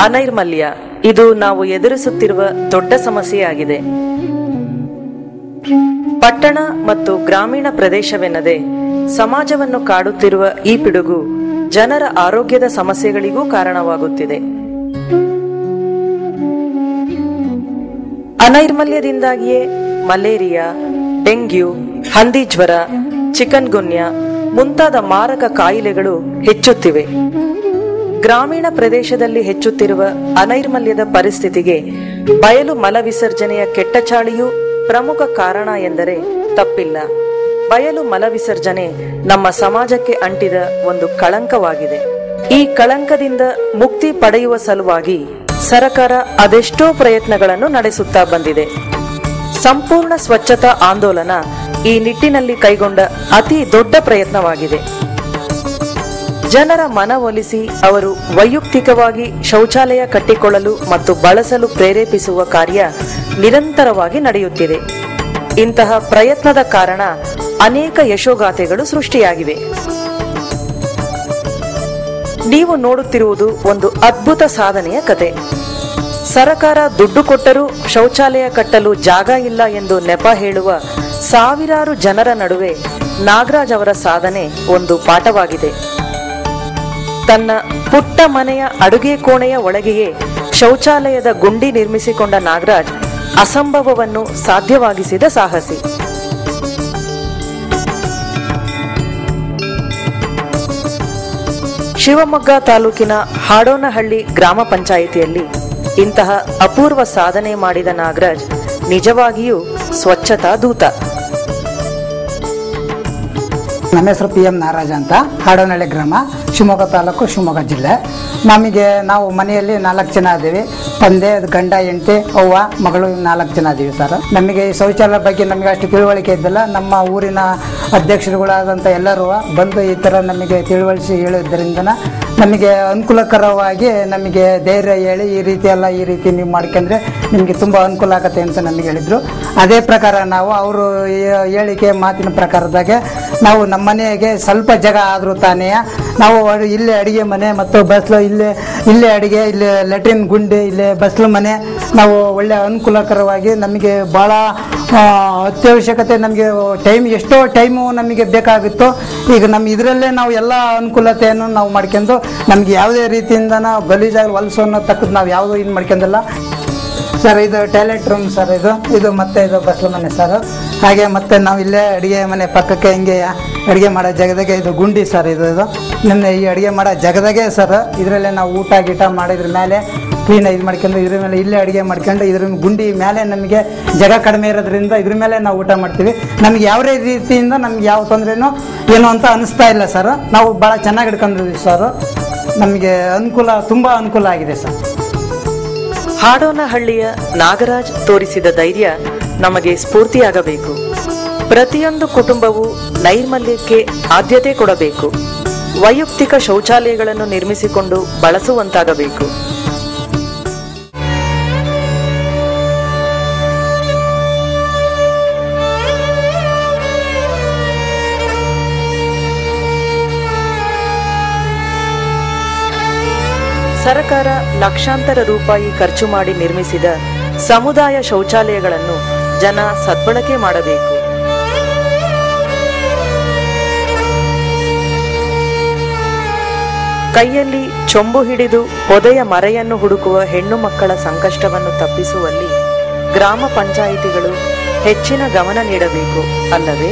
ಅನೈರ್ಮಲ್ಯ. ಇದು ನಾವು ಎದುರಿಸುತ್ತಿರುವ ದೊಡ್ಡ ಸಮಸ್ಯೆಯಾಗಿದೆ. ಪಟ್ಟಣ ಮತ್ತು ಗ್ರಾಮೀಣ ಪ್ರದೇಶವೆನ್ನದೆ ಸಮಾಜವನ್ನು ಕಾಡುತ್ತಿರುವ ಈ ಪಿಡುಗು ಜನರ ಆರೋಗ್ಯದ ಸಮಸ್ಯೆಗಳಿಗೂ ಕಾರಣವಾಗುತ್ತಿದೆ. ಅನೈರ್ಮಲ್ಯದಿಂದಾಗಿಯೇ ಮಲೇರಿಯಾ, ಡೆಂಗ್ಯೂ, ಹಂದಿ ಜ್ವರ ಚಿಕನ್ ಗುನ್ಯ ಮುಂತಾದ ಮಾರಕ ಕಾಯಿಲೆಗಳು ಹೆಚ್ಚುತ್ತಿವೆ. ಗ್ರಾಮೀಣ ಪ್ರದೇಶದಲ್ಲಿ ಹೆಚ್ಚುತ್ತಿರುವ ಅನೈರ್ಮಲ್ಯದ ಪರಿಸ್ಥಿತಿಗೆ ಬಯಲು ಮಲವಿಸರ್ಜನೆಯ ಕೆಟ್ಟ ಚಾಳಿಯೂ ಪ್ರಮುಖ ಕಾರಣ ಎಂದರೆ ತಪ್ಪಿಲ್ಲ. ಬಯಲು ಮಲ ವಿಸರ್ಜನೆ ನಮ್ಮ ಸಮಾಜಕ್ಕೆ ಅಂಟಿದ ಒಂದು ಕಳಂಕವಾಗಿದೆ. ಈ ಕಳಂಕದಿಂದ ಮುಕ್ತಿ ಪಡೆಯುವ ಸಲುವಾಗಿ ಸರಕಾರ ಅದೆಷ್ಟೋ ಪ್ರಯತ್ನಗಳನ್ನು ನಡೆಸುತ್ತಾ ಬಂದಿದೆ. ಸಂಪೂರ್ಣ ಸ್ವಚ್ಛತಾ ಆಂದೋಲನ ಈ ನಿಟ್ಟಿನಲ್ಲಿ ಕೈಗೊಂಡ ಅತಿ ದೊಡ್ಡ ಪ್ರಯತ್ನವಾಗಿದೆ. ಜನರ ಮನವೊಲಿಸಿ ಅವರು ವೈಯಕ್ತಿಕವಾಗಿ ಶೌಚಾಲಯ ಕಟ್ಟಿಕೊಳ್ಳಲು ಮತ್ತು ಬಳಸಲು ಪ್ರೇರೇಪಿಸುವ ಕಾರ್ಯ ನಿರಂತರವಾಗಿ ನಡೆಯುತ್ತಿದೆ. ಇಂತಹ ಪ್ರಯತ್ನದ ಕಾರಣ ಅನೇಕ ಯಶೋಗಾಥೆಗಳು ಸೃಷ್ಟಿಯಾಗಿವೆ. ನೀವು ನೋಡುತ್ತಿರುವುದು ಒಂದು ಅದ್ಭುತ ಸಾಧನೆಯ ಕತೆ ಸರಕಾರ ದುಡ್ಡು ಕೊಟ್ಟರೂ ಶೌಚಾಲಯ ಕಟ್ಟಲು ಜಾಗ ಇಲ್ಲ ಎಂದು ನೆಪ ಹೇಳುವ ಸಾವಿರಾರು ಜನರ ನಡುವೆ ನಾಗರಾಜ್ ಅವರ ಸಾಧನೆ ಒಂದು ಪಾಠವಾಗಿದೆ. ತನ್ನ ಪುಟ್ಟ ಮನೆಯ ಅಡುಗೆ ಕೋಣೆಯ ಒಳಗೆಯೇ ಶೌಚಾಲಯದ ಗುಂಡಿ ನಿರ್ಮಿಸಿಕೊಂಡ ನಾಗರಾಜ್ ಅಸಂಭವವನ್ನು ಸಾಧ್ಯವಾಗಿಸಿದ ಸಾಹಸಿ. ಶಿವಮೊಗ್ಗ ತಾಲೂಕಿನ ಹಾಡೋನಹಳ್ಳಿ ಗ್ರಾಮ ಪಂಚಾಯಿತಿಯಲ್ಲಿ ಇಂತಹ ಅಪೂರ್ವ ಸಾಧನೆ ಮಾಡಿದ ನಾಗರಾಜ್ ನಿಜವಾಗಿಯೂ ಸ್ವಚ್ಛತಾ ದೂತ. ನಮ್ಮ ಹೆಸರು ಪಿ ಎಂ ನಾಗರಾಜ್ ಅಂತ, ಹಾಡೋನಹಳ್ಳಿ ಗ್ರಾಮ. ಶಿವಮೊಗ್ಗ ತಾಲೂಕು, ಶಿವಮೊಗ್ಗ ಜಿಲ್ಲೆ. ನಮಗೆ ನಾವು ಮನೆಯಲ್ಲಿ ನಾಲ್ಕು ಜನ ಇದ್ದೀವಿ. ತಂದೆ, ಗಂಡ, ಹೆಂಡತಿ, ಅವ್ವ, ಮಗಳು ನಾಲ್ಕು ಜನ ಇದ್ದೀವಿ ಸರ್. ನಮಗೆ ಈ ಶೌಚಾಲಯ ಬಗ್ಗೆ ನಮಗೆ ಅಷ್ಟು ತಿಳುವಳಿಕೆ ಇದ್ದಿಲ್ಲ. ನಮ್ಮ ಊರಿನ ಅಧ್ಯಕ್ಷರುಗಳಾದಂಥ ಎಲ್ಲರೂ ಬಂದು ಈ ಥರ ನಮಗೆ ತಿಳುವಳಿಸಿ ಹೇಳೋದ್ರಿಂದ ನಮಗೆ ಅನುಕೂಲಕರವಾಗಿ ನಮಗೆ ಧೈರ್ಯ ಹೇಳಿ ಈ ರೀತಿ ಎಲ್ಲ ಈ ರೀತಿ ನೀವು ಮಾಡ್ಕೊಂಡ್ರೆ ನಿಮಗೆ ತುಂಬ ಅನುಕೂಲ ಆಗುತ್ತೆ ಅಂತ ನಮಗೆ ಹೇಳಿದರು. ಅದೇ ಪ್ರಕಾರ ನಾವು ಅವರು ಹೇಳಿಕೆ ಮಾತಿನ ಪ್ರಕಾರದಾಗೆ ನಾವು ನಮ್ಮ ಮನೆಗೆ ಸ್ವಲ್ಪ ಜಾಗ ಆದರೂ ತಾನೇ ನಾವು ಇಲ್ಲೇ ಅಡಿಗೆ ಮನೆ, ಮತ್ತು ಬಸ್ಲು ಇಲ್ಲೇ ಇಲ್ಲೇ ಅಡಿಗೆ, ಇಲ್ಲೇ ಲೆಟ್ರಿನ್ ಗುಂಡಿ, ಇಲ್ಲೇ ಬಸ್ಲು ಮನೆ. ನಾವು ಒಳ್ಳೆ ಅನುಕೂಲಕರವಾಗಿ ನಮಗೆ ಭಾಳ ಅತ್ಯವಶ್ಯಕತೆ ನಮಗೆ, ಟೈಮ್, ಎಷ್ಟೋ ಟೈಮು ನಮಗೆ ಬೇಕಾಗಿತ್ತು. ಈಗ ನಮ್ಮ ಇದರಲ್ಲೇ ನಾವು ಎಲ್ಲ ಅನುಕೂಲತೆಯನ್ನು ನಾವು ಮಾಡ್ಕೊಂಡು, ನಮಗೆ ಯಾವುದೇ ರೀತಿಯಿಂದ ಗಲೀಜಾಗಿ ಹೊಲಸು ಅನ್ನೋ ತಕ್ಕದ್ದು ನಾವು ಯಾವುದೂ ಇದು ಮಾಡ್ಕೊಂಡಲ್ಲ. ಸರ್, ಇದು ಟಾಯ್ಲೆಟ್ ರೂಮ್ ಸರ್, ಇದು. ಇದು ಮತ್ತೆ ಇದು ಬಸ್ಲು ಮನೆ ಸರ್. ಹಾಗೆ ಮತ್ತೆ ನಾವು ಇಲ್ಲೇ ಅಡುಗೆ ಮನೆ ಪಕ್ಕಕ್ಕೆ ಹಿಂಗೆ ಅಡುಗೆ ಮಾಡೋ ಜಾಗದಾಗೆ ಇದು ಗುಂಡಿ ಸರ್, ಇದು ಇದು. ನಿನ್ನೆ ಈ ಅಡುಗೆ ಮಾಡೋ ಜಗದಾಗೆ ಸರ್, ಇದರಲ್ಲೇ ನಾವು ಊಟ ಗೀಟ ಮಾಡಿದ್ರ ಮೇಲೆ ಕ್ಲೀನ್ ಇದು ಮಾಡ್ಕೊಂಡು ಇದ್ರ ಮೇಲೆ ಇಲ್ಲೇ ಅಡುಗೆ ಮಾಡ್ಕೊಂಡು ಇದ್ರ ಗುಂಡಿ ಮೇಲೆ ನಮಗೆ ಜಗ ಕಡಿಮೆ ಇರೋದ್ರಿಂದ ಇದ್ರ ಮೇಲೆ ನಾವು ಊಟ ಮಾಡ್ತೀವಿ. ನಮ್ಗೆ ಯಾವುದೇ ರೀತಿಯಿಂದ ನಮ್ಗೆ ಯಾವ ತೊಂದರೆನೂ ಏನು ಅಂತ ಅನಿಸ್ತಾ ಇಲ್ಲ ಸರ್. ನಾವು ಭಾಳ ಚೆನ್ನಾಗಿ ಹಿಡ್ಕೊಂಡಿದ್ವಿ ಸರ್. ನಮಗೆ ಅನುಕೂಲ, ತುಂಬ ಅನುಕೂಲ ಆಗಿದೆ ಸರ್. ಹಾಡೋನಹಳ್ಳಿಯ ನಾಗರಾಜ್ ತೋರಿಸಿದ ಧೈರ್ಯ ನಮಗೆ ಸ್ಫೂರ್ತಿಯಾಗಬೇಕು. ಪ್ರತಿಯೊಂದು ಕುಟುಂಬವು ನೈರ್ಮಲ್ಯಕ್ಕೆ ಆದ್ಯತೆ ಕೊಡಬೇಕು. ವೈಯಕ್ತಿಕ ಶೌಚಾಲಯಗಳನ್ನು ನಿರ್ಮಿಸಿಕೊಂಡು ಬಳಸುವಂತಾಗಬೇಕು. ಸರಕಾರ ಲಕ್ಷಾಂತರ ರೂಪಾಯಿ ಖರ್ಚು ಮಾಡಿ ನಿರ್ಮಿಸಿದ ಸಮುದಾಯ ಶೌಚಾಲಯಗಳನ್ನು ಜನ ಸದ್ಬಳಕೆ ಮಾಡಬೇಕು. ಕೈಯಲ್ಲಿ ಚೊಂಬು ಹಿಡಿದು ಪೊದೆಯ ಮರೆಯನ್ನು ಹುಡುಕುವ ಹೆಣ್ಣು ಮಕ್ಕಳ ಸಂಕಷ್ಟವನ್ನು ತಪ್ಪಿಸುವಲ್ಲಿ ಗ್ರಾಮ ಪಂಚಾಯಿತಿಗಳು ಹೆಚ್ಚಿನ ಗಮನ ನೀಡಬೇಕು ಅಲ್ಲದೆ